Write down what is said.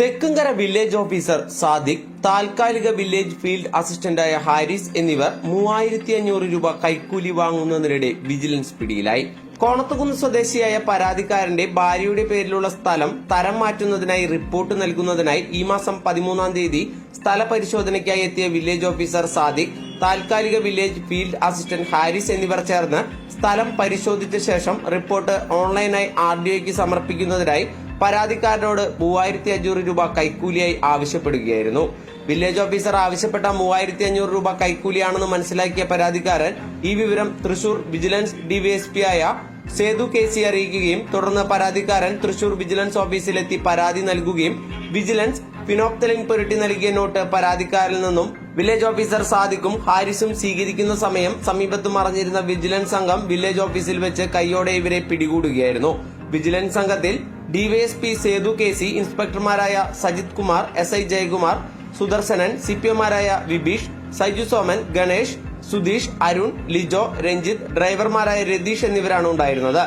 Thekkumkara village officer Sadiq താൽക്കാലിക village field അസിസ്റ്റന്റായ Haris എന്നിവർ മൂവായിരത്തി അഞ്ഞൂറ് രൂപ കൈക്കൂലി വാങ്ങുന്നതിനിടെ വിജിലൻസ് പിടിയിലായി. കോണത്തുകുന്ന് സ്വദേശിയായ പരാതിക്കാരന്റെ ഭാര്യയുടെ പേരിലുള്ള സ്ഥലം തരം മാറ്റുന്നതിനായി റിപ്പോർട്ട് നൽകുന്നതിനായി ഈ മാസം പതിമൂന്നാം തീയതി സ്ഥല പരിശോധനയ്ക്കായി എത്തിയ വില്ലേജ് ഓഫീസർ സാദിഖ് താൽക്കാലിക വില്ലേജ് ഫീൽഡ് അസിസ്റ്റന്റ് ഹാരിസ് എന്നിവർ ചേർന്ന് സ്ഥലം പരിശോധിച്ച ശേഷം റിപ്പോർട്ട് ഓൺലൈനായി ആർ ഡി ഒക്ക് സമർപ്പിക്കുന്നതിനായി പരാതിക്കാരനോട് മൂവായിരത്തി അഞ്ഞൂറ് രൂപ കൈക്കൂലിയായി ആവശ്യപ്പെടുകയായിരുന്നു. വില്ലേജ് ഓഫീസർ ആവശ്യപ്പെട്ട മൂവായിരത്തി അഞ്ഞൂറ് രൂപ കൈക്കൂലിയാണെന്ന് മനസ്സിലാക്കിയ പരാതിക്കാരൻ ഈ വിവരം തൃശൂർ വിജിലൻസ് ഡിവൈഎസ്പി ആയ സേതു കെ സി അറിയിക്കുകയും തുടർന്ന് പരാതിക്കാരൻ തൃശൂർ വിജിലൻസ് ഓഫീസിലെത്തി പരാതി നൽകുകയും വിജിലൻസ് ഫിനോപ്തലിൻ പുരട്ടി നൽകിയ നോട്ട് പരാതിക്കാരിൽ നിന്നും വില്ലേജ് ഓഫീസർ സാദിഖും ഹാരിസും സ്വീകരിക്കുന്ന സമയം സമീപത്ത് മറഞ്ഞിരുന്ന വിജിലൻസ് സംഘം വില്ലേജ് ഓഫീസിൽ വെച്ച് കൈയോടെ ഇവരെ പിടികൂടുകയായിരുന്നു. വിജിലൻസ് സംഘത്തിൽ DYSP Sethu K C ഇൻസ്പെക്ടർമാരായ Sajith Kumar S I Jayakumar Sudarshanan C P എമാരായ Vibeesh Saiju Soman Ganesh Sudheesh Arun Lijo Ranjith ഡ്രൈവർമാരായ രതീഷ് എന്നിവരാണ് ഉണ്ടായിരുന്നത്.